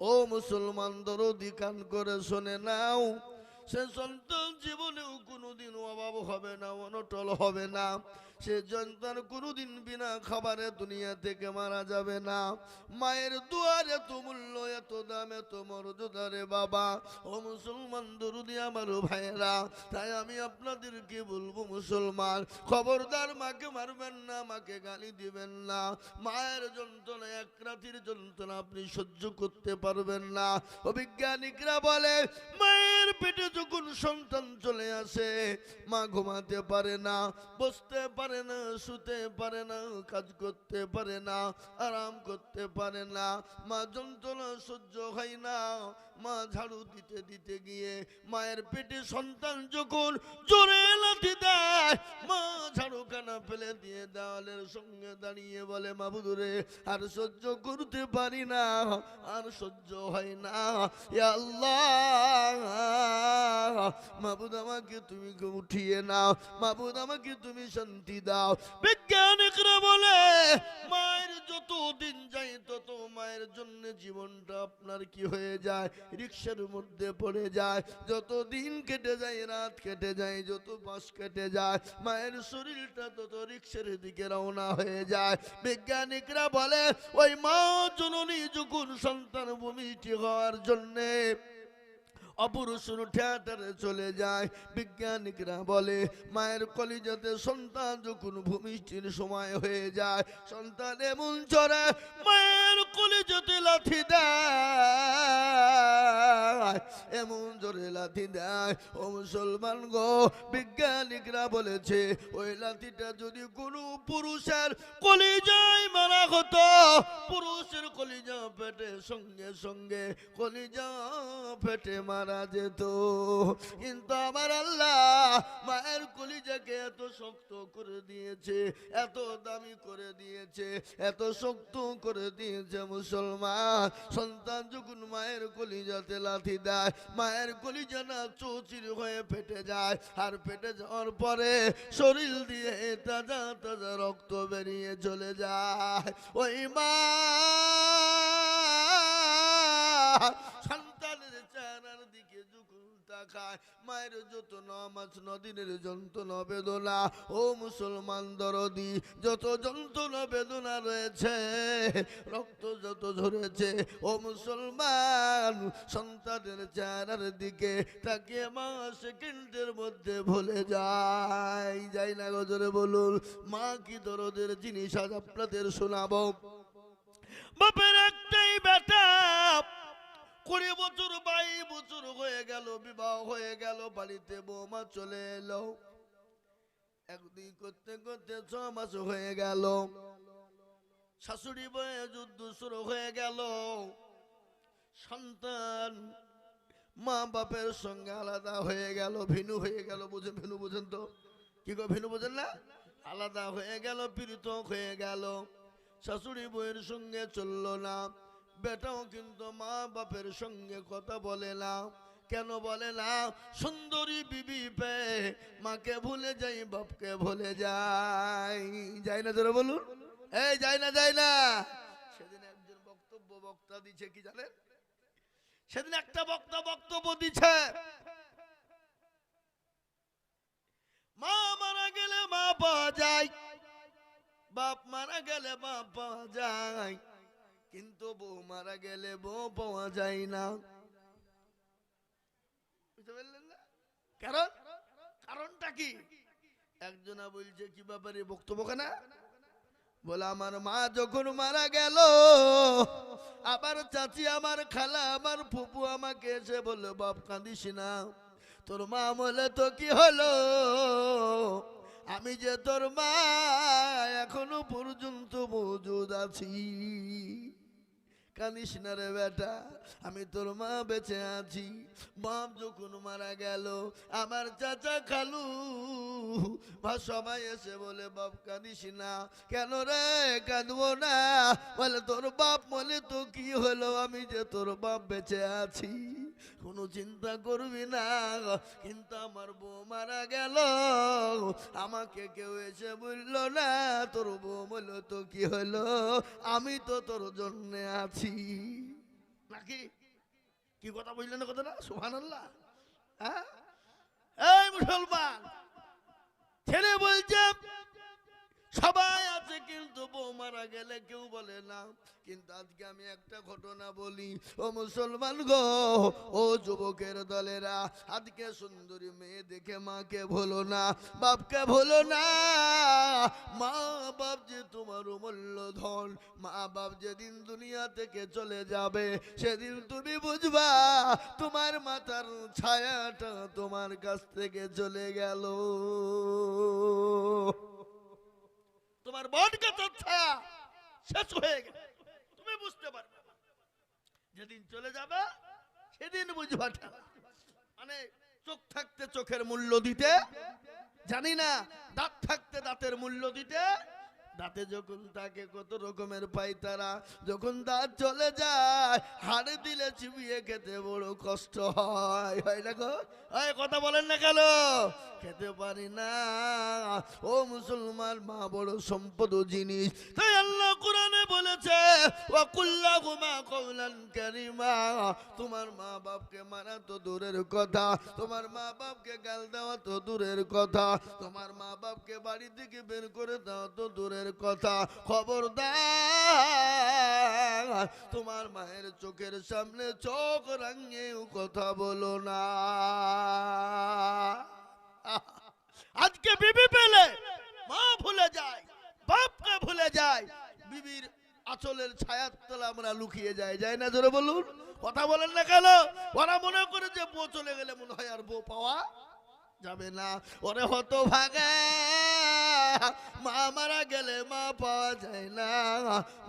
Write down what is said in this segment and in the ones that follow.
ও মুসলমান দরদি কান করে শোনে নাও। সে সন্তান জীবনেও কোনোদিন অভাব হবে না, অনটল হবে না। সে সন্তান কোনোদিন বিনা খাবারে দুনিয়া থেকে মারা যাবে না। মায়ের দুয়ার এত মূল্য, এত দাম, এত মর্যাদা বাবা। ও মুসলমান দরুদি আমার ভাইয়েরা, তাই আমি আপনাদেরকে বলব মুসলমান, খবরদার মাকে মারবেন না, মাকে গালি দিবেন না। মায়ের যন্ত্রণা, এক রাতির যন্ত্রণা আপনি সহ্য করতে পারবেন না। অবিজ্ঞানিকরা বলে, মায়ের পেটে যখন সন্তান চলে আসে, মা ঘুমাতে পারে না, বসতে পারে না, শুতে পারে না, কাজ করতে পারে না, আরাম করতে পারে না, মা যন্ত্রণা সহ্য হয় না। মা ঝাড়ু দিতে দিতে গিয়ে মায়ের পেটে সন্তান যখন জোরে লাথি দেয়, মা ঝাড়ু কানা ফেলে দিয়ে দেওয়ালের সঙ্গে দাঁড়িয়ে বলে মাবুদুরে আর সহ্য করতে পারি না, আর সহ্য হয় না। আল্লাহ মাবুদ আমাকে তুমি উঠিয়ে নাও মাবুদ আমাকে তুমি শান্তি দাও। বিজ্ঞানিকরা বলে জন্য জীবনটা আপনার কি হয়ে যায়? রিক্সার মধ্যে পড়ে যায়। যত দিন কেটে যায়, রাত কেটে যায়, যত মাস কেটে যায়, মায়ের শরীরটা তত রিক্সার দিকে রওনা হয়ে যায়। বিজ্ঞানিকরা বলে, ওই মা জননী যখন সন্তান ভূমিটি হওয়ার জন্যে অপুরুষের থিয়েটারে চলে যায়। বিজ্ঞানিকরা বলে, মায়ের কলিজাতে সন্তান যখন ভূমিষ্ঠির সময় হয়ে যায়, সন্তান এমন চড়ে, মায়ের কলিজাতে লাথি দেয়। এমন জোরে লাথি দেয়। ও মুসলমান গো, বিজ্ঞানিকরা বলেছে, ওই লাথিটা যদি কোনো পুরুষের কলিজায় মারা হতো, পুরুষের কলিজা পেটে সঙ্গে সঙ্গে কলিজা পেটে মারা যেত। কিন্তু আমার আল্লাহ মায়ের কলিজাকে এত শক্ত করে দিয়েছে, এত দামি করে দিয়েছে, এত শক্ত করে দিয়েছে মুসলমান। সন্তান যখন মায়ের কলিজাতে লাথি দেয়, মায়ের কলিজা না চৌচির হয়ে ফেটে যায়। আর ফেটে যাওয়ার পরে শরীর দিয়ে তাজা তাজা রক্ত বেরিয়ে চলে যায়। ওই মা সন্তানের চেহারার যখন মায়ের যত নদিনের যন্ত্রণা, বেদনা। ও মুসলমান দরদি, যত যন্ত্রণা, বেদনা রয়েছে, রক্ত যত ঝরেছে, ও মুসলমান সন্তানের চেহারার দিকে তাকে মা সেকেন্ডের মধ্যে ভুলে যায়। যাই না গজরে বলুন, মা কি দরদের জিনিস আজ আপনাদের শোনাবো? বাপের একটাই বেটা কুড়ি বছর বাই বছর হয়ে গেল, বিবাহ হয়ে গেল, বাড়িতে বৌমা চলে এলো। একদিন করতে করতে ছ মাস হয়ে গেল। শাশুড়ি বয়ে যুদ্ধ শুরু হয়ে গেল। সন্তান মা বাপের সঙ্গে আলাদা হয়ে গেল, ভিনু হয়ে গেল, বুঝেন, ভিনু বুঝেন তো? কি গো, ভিনু বোঝেন না? আলাদা হয়ে গেল পৃথক হয়ে গেল। শাশুড়ি বইয়ের সঙ্গে চলল না। বেটাও কিন্তু মা বাপের সঙ্গে কথা বলে না। কেন বলে না? সুন্দরী বিবি পে মাকে ভুলে যাই, বাপকে ভুলে যাই। যাই না তোরা বলুন। এই, যাই না যাই না। সেদিন একজন বক্তব্য বক্তা দিছে, কি জানেন? সেদিন একটা বক্তা বক্তব্য দিছে। মা মারা গেলে মা পাওয়া যায়, বাপ মারা গেলে বাপ পাওয়া যায়। কিন্তু বউ মারা গেলে বউ পাওয়া যায় না। বুঝতে পারলেন না? কারণ? কারণটা কি? একজনা বলছে, কি ব্যাপারে বক্তব্য কেনা? বলে, আমার মা যখন মারা গেল আবার চাচি, আমার খালা, আমার ফুপু আমাকে এসে বলল, বাপ, কাঁদিস না। তোর মা বলে তো কি হলো? আমি যে তোর মা, এখনও পর্যন্ত মজুদ আছি। কানিস না রে বেটা, আমি তোর মা বেঁচে আছি। বাপ যখন মারা গেল, আমার চাচা খালু। বা সবাই এসে বলে, বাপ, কাঁদিস না। কেন রে? কাঁদবো না? বলে, তোর বাপ বলে তো কি হলো? আমি যে তোর বাপ বেঁচে আছি। কোনো চিন্তা করবি না কিন্তু আমার বউ মারা গেল আমাকে কেউ এসে বলল, না, তোর বউ বলল তো কি হলো? আমি তো তোর জন্যে আছি। নাকি? কি কথা বুঝলেন না কথাটা? সুহান আল্লাহ হ্যাঁ? এই মুসলমান, ছেলে বলছে গেলে কেউ বলে না, কিন্তু আজকে আমি একটা ঘটনা বলি। ও মুসলমান গো, ও যুবকের দলেরা, আজকে সুন্দরী মেয়ে দেখে মাকে ভুলো না, বাপকে ভুলো না। মা বাপ যে তোমার অমূল্য ধন, মা বাপ যেদিন দুনিয়া থেকে চলে যাবে, সেদিন তুমি বুঝবা, তোমার মাথার ছায়াটা তোমার কাছ থেকে চলে গেল। তোমার বট গাছের ছায়া। শেষ হয়ে গেল। তুমি বুঝতে পারবে। যেদিন চলে যাবে, সেদিন বুঝবা ঠেলা। মানে চোখ থাকতে চোখের মূল্য দিতে, জানি না, দাঁত থাকতে দাঁতের মূল্য দিতে, দাঁতে যখন তাকে কত রকমের পাই তারা যখন দাঁত চলে যায়, হাড়ে দিলে চিবিয়ে খেতে বড় কষ্ট হয়। হয় গো? কথা বলেন না কেন? খেতে পারি না। ও মুসলমান, মা বড় সম্পদ জিনিস। তাই আল্লাহ কোরআনে বলেছে তোমার মা বাপকে মারা তো দূরের কথা, তোমার মা বাপকে গাল দেওয়া তো দূরের কথা, তোমার মা বাপকে বাড়ি থেকে বের করে দেওয়া তো দূরের কথা। খবরদার, তোমার মায়ের চোখের সামনে চোখ রাঙিয়েও কথা বলো না। আজকে বিবি পেলে মা ভুলে যায়, বাপকে ভুলে যায়। বিবির আচলের ছায়ার তলা আমরা লুকিয়ে যাই যাই না জোরে বলুন? কথা বলেন না কেন? ওরা মনে করে যে বউ চলে গেলে মনে হয় আর বউ পাওয়া যাবে না। ওরে হত ভাগে মা মারা গেলে মা পাওয়া যায় না।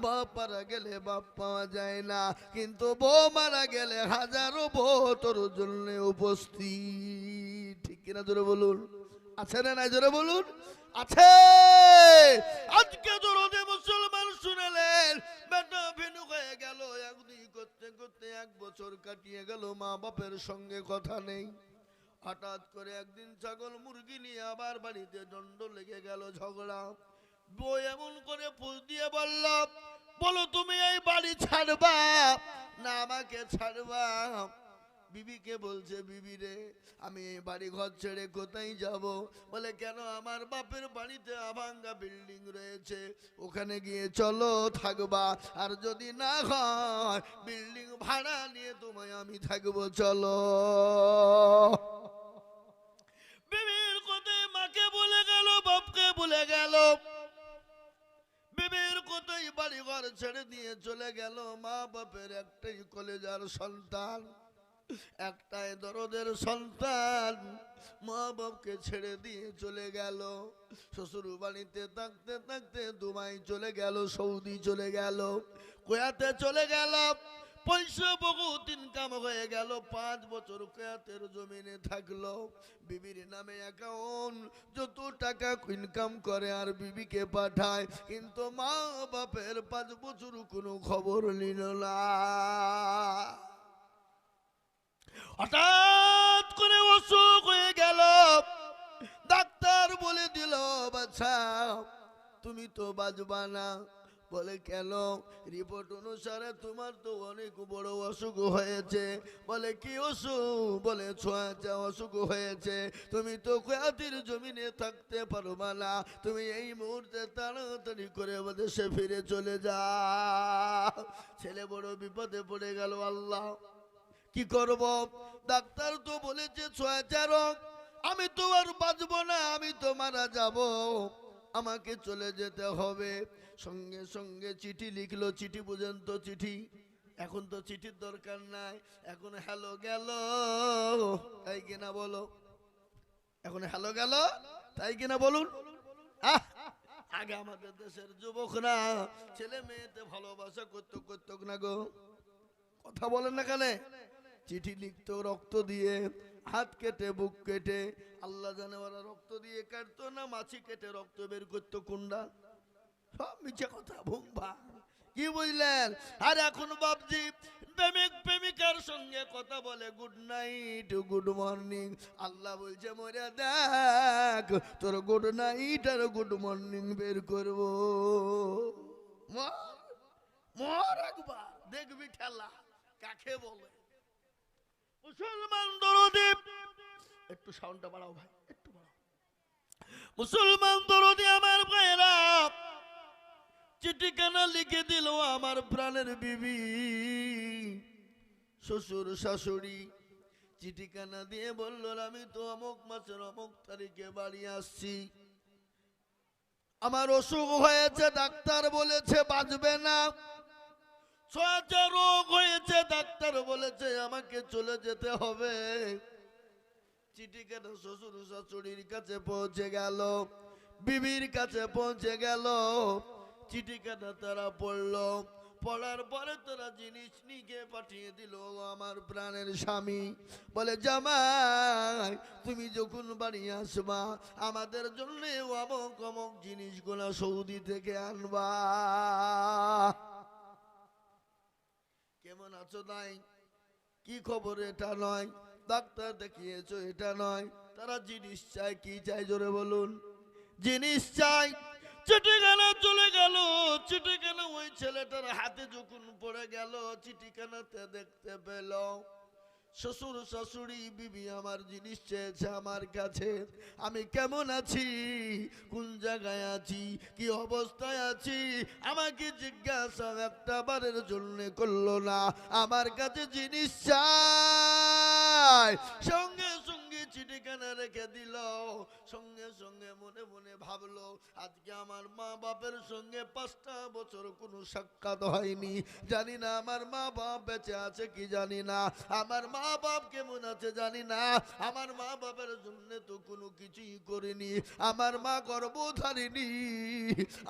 বাপ মারা গেলে বাপ পাওয়া যায় না। কিন্তু বউ মারা গেলে হাজারো বউ তোর জন্য উপস্থিত। ঠিক কিনা জোরে বলুন? আছে না নাই জোরে বলুন? আছে! আজকে জোরে মুসলমান শুনেলেন, বেটা ভেনু হয়ে গেল, একদিন করতে করতে এক বছর কাটিয়ে গেল, মা বাপের সঙ্গে কথা নেই। হঠাৎ করে একদিন ছাগল মুরগি নিয়ে আবার বাড়িতে দণ্ড লেগে গেল ঝগড়া। বই এমন করে ফুল দিয়ে বলল, বলো তুমি এই বাড়ি ছাড়বা? না, আমাকে ছাড়বা। বিবিকে বলছে, বিবি রে, আমি এই বাড়ি ঘর ছেড়ে কোথায় যাব? বলে, কেন? আমার বাপের বাড়িতে আভাঙ্গা বিল্ডিং রয়েছে। ওখানে গিয়ে চলো, থাকবা। আর যদি না হয় বিল্ডিং ভাড়া নিয়ে তোমায় আমি থাকব, চলো। বিবির কোথায় মাকে বলে গেল, বাপকে বলে গেল। বিবির কোথায় বাড়ি ঘর ছেড়ে দিয়ে চলে গেল। মা বাপের একটাই কলেজার সন্তান। একটাই দরদের সন্তান মা বাপকে ছেড়ে দিয়ে চলে গেল। শ্বশুর বাড়িতে থাকতে থাকতে দুবাই চলে গেল, সৌদি চলে গেল, কোয়াতে চলে গেল। পয়সা বহুত ইনকাম হয়ে গেল, পাঁচ বছর কোয়াতের জমিনে থাকল। বিবির নামে অ্যাকাউন্ট যত টাকা ইনকাম করে আর বিবিকে পাঠায়, কিন্তু মা বাপের পাঁচ বছর কোনো খবর নিল না। হঠাৎ করে অসুখ হয়ে গেল। ডাক্তার বলে দিল বাচ্চা তুমি তো বাজবা না। বলে, কেন? রিপোর্ট অনুসারে তোমার তো অনেক বড় অসুখ হয়েছে। বলে, কি অসুখ? বলে, ছোঁয়াচা অসুখ হয়েছে। তুমি তো কয়াতির জমিনে থাকতে পারবা না। তুমি এই মুহূর্তে তাড়াতাড়ি করে দেশে ফিরে চলে যা। ছেলে বড় বিপদে পড়ে গেল আল্লাহ। কি করব? ডাক্তার তো বলেছে ছয়াচারক আমি তো আর বাঁচবো না, আমি তো মারা যাব। আমাকে চলে যেতে হবে। সঙ্গে সঙ্গে চিঠি লিখলো, চিঠি বুঝেন তো চিঠি। এখন তো চিঠির দরকার নাই। এখন হ্যালো গেল। তাই কিনা বলো? এখন হ্যালো গেল? তাই কিনা বলুন? আহ! আগে আমাদের দেশের যুবকরা ছেলে মেয়েতে ভালোবাসা করতো করতো না গো। কথা বলেন না কেন? চিঠি লিখতো, রক্ত দিয়ে, হাত কেটে, বুক কেটে। আল্লাহ জানে ওরা রক্ত দিয়ে কাটতো না, মাছি কেটে রক্ত বের করতো কুন্ডা সব মিছে কথা ভুম্বা কি বুঝলেন? আর এখন বাবজি প্রেমিক, প্রেমিকার সঙ্গে কথা বলে গুড নাইট গুড মর্নিং আল্লাহ বলছে, মরে দেখ, তোর গুড নাইট আর গুড মর্নিং বের করব। মর মর একবার, দেখবি খেলা কাকে বলে? মুসলমান একটু সাউন্ডটা বাড়াও ভাই, একটু বাড়াও। মুসলমান দরদি আমার ভাইরা চিঠিখানা লিখে দিল আমার প্রাণের বিবি। শ্বশুর, শাশুড়ি চিঠিখানা দিয়ে বলল, আমি তো অমুক মাসের অমুক তারিখে বাড়ি আসছি। আমার অসুখ হয়েছে, ডাক্তার বলেছে, বাঁচবে না। রোগ হয়েছে, ডাক্তার বলেছে আমাকে চলে যেতে হবে। চিঠিখানা শ্বশুর শাশুড়ির কাছে পৌঁছে গেল? বিবির কাছে পৌঁছে গেল। চিঠিখানা তারা পড়ল? পড়ার পরে তারা জিনিস নিয়ে পাঠিয়ে দিল আমার প্রাণের স্বামী। বলে, জামাই, তুমি যখন বাড়ি আসবা, আমাদের জন্য অমক অমক জিনিসগুলা সৌদি থেকে আনবা। কেমন আছো নাই? কি খবর এটা নয়? ডাক্তার দেখিয়েছো এটা নয়। তারা জিনিস চাই কি চাই জোরে বলুন? জিনিস চাই চিঠিখানা চলে গেল? চিঠিখানা ওই ছেলেটার হাতে যখন পড়ে গেল? চিঠিখানাতে দেখতে পেল? শ্বশুর শাশুড়ি, বিবি আমার জিনিস চেয়েছে আমার কাছে। আমি কেমন আছি? কোন জায়গায় আছি? কি অবস্থায় আছি? আমাকে জিজ্ঞাসা একটা বারের জন্য করল না। আমার কাছে জিনিস সঙ্গে সঙ্গে চিঠিখানা রেখে দিল। সঙ্গে সঙ্গে মনে মনে ভাবলো, আজকে আমার মা বাপের সঙ্গে পাঁচটা বছর কোনো সাক্ষাৎ হয়নি। জানি না আমার মা বাপ বেঁচে আছে কি জানি না। আমার মা বাপ কেমন আছে জানি না। আমার মা বাপের জন্য তো কোনো কিছুই করিনি। আমার মা গর্ভধারিণী।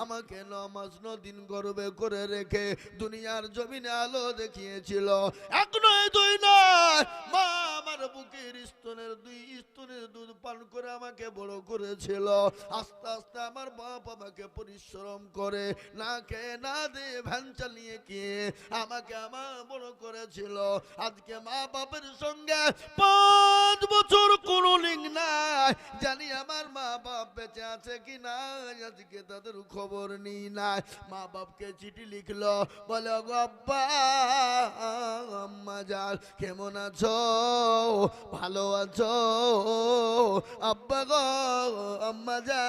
আমাকে ন মাস দিন গর্বে করে রেখে দুনিয়ার জমিনে আলো দেখিয়েছিল। এক নয়, দুই নয়, মা আমার বুকের স্তনের দুই স্তনের দুধ পান করে আমাকে বড় করেছিল। আস্তে আস্তে আমার বাপ আমাকে পরিশ্রম করে, না খেয়ে না দে ভ্যান চালিয়ে কে আমাকে আমার বড় করেছিল। আজকে মা বাপের সঙ্গে পাঁচ বছর কোনো লিঙ্ক নাই। জানি আমার মা বাপ বেঁচে আছে কি না আজকে তাদের খবর নিই নাই। মা বাপকে চিঠি লিখলো, বলে আম্মা যান কেমন আছো? ভালো আছো? আব্বা গো, আম্মা যা